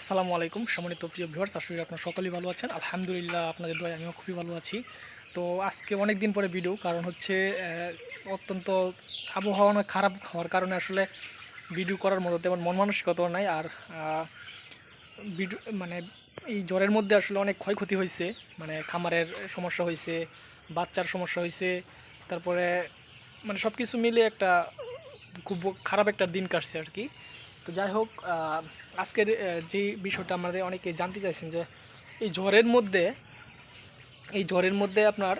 আসসালামু আলাইকুম, সম্মানিত প্রিয় ভিউয়ার্স করি আপনারা সকলেই ভালো আছেন। আলহামদুলিল্লাহ, আপনাদের দোয়ায় আমিও খুবই ভালো আছি। তো আজকে অনেক দিন পরে ভিডিও কারণ হচ্ছে অত্যন্ত আবহাওয়া অনেক খারাপ হওয়ার কারণে আসলে ভিডিও করার মতো তেমন মন মানসিকতাও নাই। আর ভিডিও মানে এই জ্বরের মধ্যে আসলে অনেক ক্ষয়ক্ষতি হয়েছে। মানে খামারের সমস্যা হয়েছে, বাচ্চার সমস্যা হয়েছে, তারপরে মানে সব কিছু মিলে একটা খুব খারাপ একটা দিন কাটছে আর কি। তো যাই হোক আজকের যে বিষয়টা আমাদের অনেকে জানতে চাইছেন যে এই ঝড়ের মধ্যে, এই ঝড়ের মধ্যে আপনার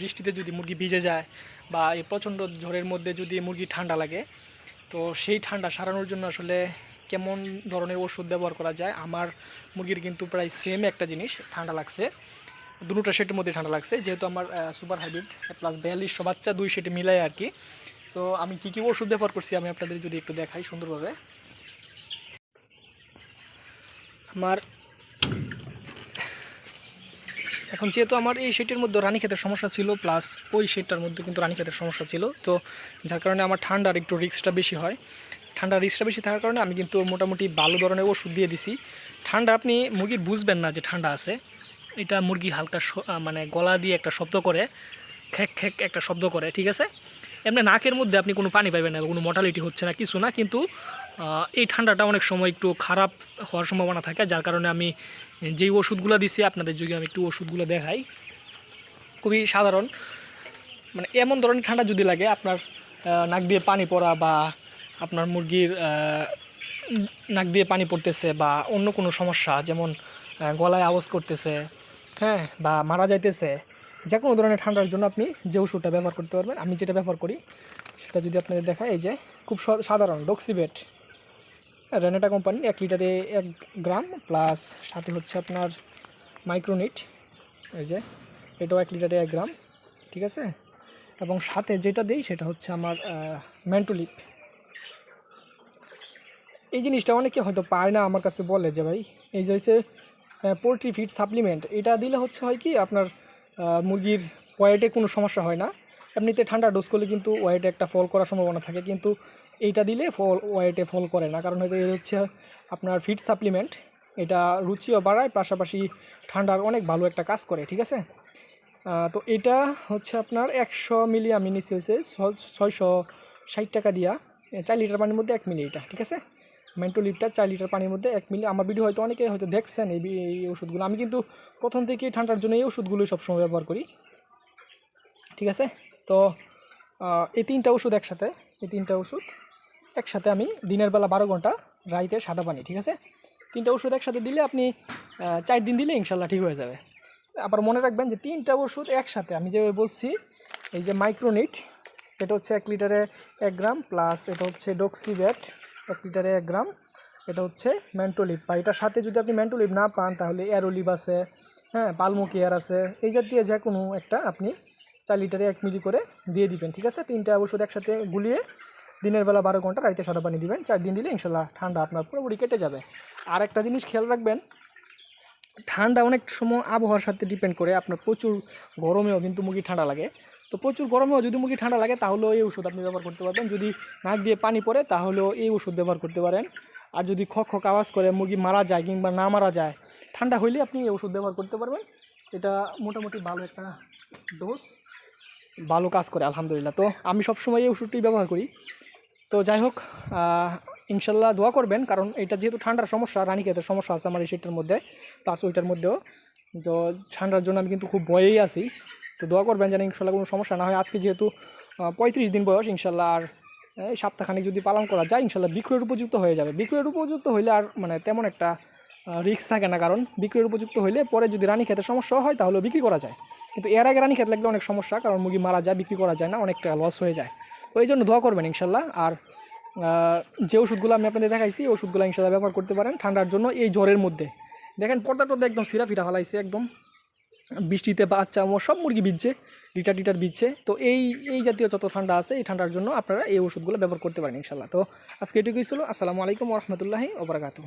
বৃষ্টিতে যদি মুরগি ভিজে যায় বা এই প্রচণ্ড ঝড়ের মধ্যে যদি মুরগি ঠান্ডা লাগে, তো সেই ঠান্ডা সারানোর জন্য আসলে কেমন ধরনের ওষুধ ব্যবহার করা যায়? আমার মুরগির কিন্তু প্রায় সেম একটা জিনিস, ঠান্ডা লাগছে। দুটো সেটের মধ্যে ঠান্ডা লাগছে, যেহেতু আমার সুপার হাইব্রিড প্লাস বিয়াল্লিশশো বাচ্চা দুই সেটে মিলাই আর কি। তো আমি কী কী ওষুধ ব্যবহার করছি আমি আপনাদের যদি একটু দেখাই সুন্দরভাবে। আমার এখন যেহেতু আমার এই শেটের মধ্যে রানীক্ষেতের সমস্যা ছিল প্লাস ওই শেডটার মধ্যে কিন্তু রানীক্ষেতের সমস্যা ছিল, তো যার কারণে আমার ঠান্ডার একটু রিস্কটা বেশি হয়। ঠান্ডার রিক্সটা বেশি থাকার কারণে আমি কিন্তু মোটামুটি ভালো ধরনের ওষুধ দিয়ে দিছি। ঠান্ডা আপনি মুরগির বুঝবেন না যে ঠান্ডা আছে। এটা মুরগি হালকা মানে গলা দিয়ে একটা শব্দ করে। খ্যাক খ্যাক একটা শব্দ করে, ঠিক আছে? এমনি নাকের মধ্যে আপনি কোনো পানি পাবেন না, কোনো মর্টালিটি হচ্ছে না, কিছু না, কিন্তু এই ঠান্ডাটা অনেক সময় একটু খারাপ হওয়ার সম্ভাবনা থাকে, যার কারণে আমি যেই ওষুধগুলো দিছি আপনাদের যদি আমি একটু ওষুধগুলো দেখাই। খুবই সাধারণ। মানে এমন ধরনের ঠান্ডা যদি লাগে, আপনার নাক দিয়ে পানি পড়া বা আপনার মুরগির নাক দিয়ে পানি পড়তেছে বা অন্য কোনো সমস্যা, যেমন গলায় আওয়াজ করতেছে হ্যাঁ বা মারা যাইতেছে যে কোনো ধরনের ঠান্ডার জন্য আপনি যে ওষুধটা ব্যবহার করতে পারবেন, আমি যেটা ব্যবহার করি সেটা যদি আপনাদের দেখায়, এই যে খুব সাধারণ ডক্সিবেট রেনেটা কোম্পানি এক লিটারে এক গ্রাম প্লাস সাথে হচ্ছে আপনার মাইক্রোনিট, এই যে এটাও এক লিটারে এক গ্রাম, ঠিক আছে? এবং সাথে যেটা দেই সেটা হচ্ছে আমার মেন্টোলিপ। এই জিনিসটা অনেকে হয়তো পায় না, আমার কাছে বলে যে ভাই, এই যে হচ্ছে পোলট্রি ফিড সাপ্লিমেন্ট এটা দিলে হচ্ছে হয় কি আপনার মুরগির ওয়েটে কোনো সমস্যা হয় না। এমনিতে ঠান্ডা ডোজ করলে কিন্তু ওয়েটে একটা ফল করার সম্ভাবনা থাকে। কিন্তু এইটা দিলে ফল ওয়েটে ফল করে না। কারণ হয়তো হচ্ছে আপনার ফিড সাপ্লিমেন্ট এটা রুচিও বাড়ায়, পাশাপাশি ঠান্ডার অনেক ভালো একটা কাজ করে, ঠিক আছে? তো এটা হচ্ছে আপনার একশো মিলি আমি হচ্ছে ছয়শো ষাট টাকা দিয়া চার লিটার পানির মধ্যে এক মিলি এটা ঠিক আছে? মেন্টো লিটার চার লিটার পানির মধ্যে এক মিলি আমার ভিডিও হয়তো অনেকে হয়তো দেখছেন এই এই ওষুধগুলো। আমি কিন্তু প্রথম থেকেই ঠান্ডার জন্য এই ওষুধগুলোই সবসময় ব্যবহার করি। ঠিক আছে? তো এই তিনটা ওষুধ একসাথে, এই তিনটা ওষুধ একসাথে আমি দিনের বেলা বারো ঘণ্টা রাইতে সাদা পানি, ঠিক আছে? তিনটা ওষুধ একসাথে দিলে আপনি চার দিন দিলে ইনশাল্লাহ ঠিক হয়ে যাবে। আবার মনে রাখবেন যে তিনটা ওষুধ একসাথে, আমি যে বলছি, এই যে মাইক্রোনিট এটা হচ্ছে এক লিটারে এক গ্রাম প্লাস এটা হচ্ছে ডক্সিভেট এক লিটারে এক গ্রাম। এটা হচ্ছে ম্যান্টোলিপ বা এটার সাথে যদি আপনি ম্যান্টোলিপ না পান, তাহলে অ্যারোলিভ আছে হ্যাঁ পালমোকেয়ার আছে। এই জাতীয় যে কোনো একটা আপনি চার লিটারে এক মিলি করে দিয়ে দিবেন, ঠিক আছে? তিনটা ওষুধ একসাথে গুলিয়ে দিনের বেলা বারো ঘণ্টা রাইতে সাদা পানি দিবেন। চার দিন দিলে ইনশাল্লাহ ঠান্ডা আপনার পুরোপুরি কেটে যাবে। আর একটা জিনিস খেয়াল রাখবেন, ঠান্ডা অনেক সময় আবহাওয়ার সাথে ডিপেন্ড করে আপনার প্রচুর গরমেও কিন্তু মুরগি ঠান্ডা লাগে। তো প্রচুর গরমেও যদি মুরগি ঠান্ডা লাগে, তাহলেও এই ওষুধ আপনি ব্যবহার করতে পারবেন। যদি নাক দিয়ে পানি পড়ে, তাহলেও এই ওষুধ ব্যবহার করতে পারেন। আর যদি খক খক আওয়াজ করে মুরগি মারা যায় কিংবা না মারা যায়, ঠান্ডা হইলে আপনি এই ওষুধ ব্যবহার করতে পারবেন। এটা মোটামুটি ভালো একটা ডোজ ভালো কাজ করে, আলহামদুলিল্লাহ। তো আমি সবসময় এই ওষুধটি ব্যবহার করি। তো যাই হোক ইনশাল্লাহ দোয়া করবেন, কারণ এটা যেহেতু ঠান্ডার সমস্যা, রানীক্ষেতের সমস্যা আছে আমার এই শীতের মধ্যে প্লাস ওইটার মধ্যেও। তো ঠান্ডার জন্য আমি কিন্তু খুব ভয়েই আছি। তো দোয়া করবেন যেন ইনশাল্লাহ কোনো সমস্যা না হয়। আজকে যেহেতু পঁয়ত্রিশ দিন বয়স, ইনশাল্লাহ আর এই সপ্তাহখানিক যদি পালন করা যায়, ইনশাল্লাহ বিক্রয়ের উপযুক্ত হয়ে যাবে। বিক্রয়ের উপযুক্ত হইলে আর মানে তেমন একটা রিস্ক থাকে না। কারণ বিক্রয়ের উপযুক্ত হইলে পরে যদি রানী খেতে সমস্যা হয়, তাহলে বিক্রি করা যায়। কিন্তু এর আগে রানী খেতে লাগলে অনেক সমস্যা, কারণ মুরগি মারা যায়, বিক্রি করা যায় না, অনেকটা লস হয়ে যায়। তো এই জন্য দোয়া করবেন ইনশাল্লাহ। আর যে ওষুধগুলো আমি আপনাদের দেখাইছি ওষুধগুলো ইনশাল্লাহ ব্যবহার করতে পারেন ঠান্ডার জন্য এই জ্বরের মধ্যে। দেখেন পর্দা টর্দা একদম সিরা ফিরা ফেলাইছে, একদম। বৃষ্টিতে বাচ্চা সব মুরগি বিচ্ছে লিটার টিটার বিচ্ছে তো এই এই জাতীয় যত ঠান্ডা আছে, এই ঠান্ডার জন্য আপনারা এই ওষুধগুলো ব্যবহার করতে পারেন ইনশাল্লাহ তো আজকে এটুকুই ছিল। আসসালামু আলাইকুম রহমতুল্লাহি ওবরাকাতুহ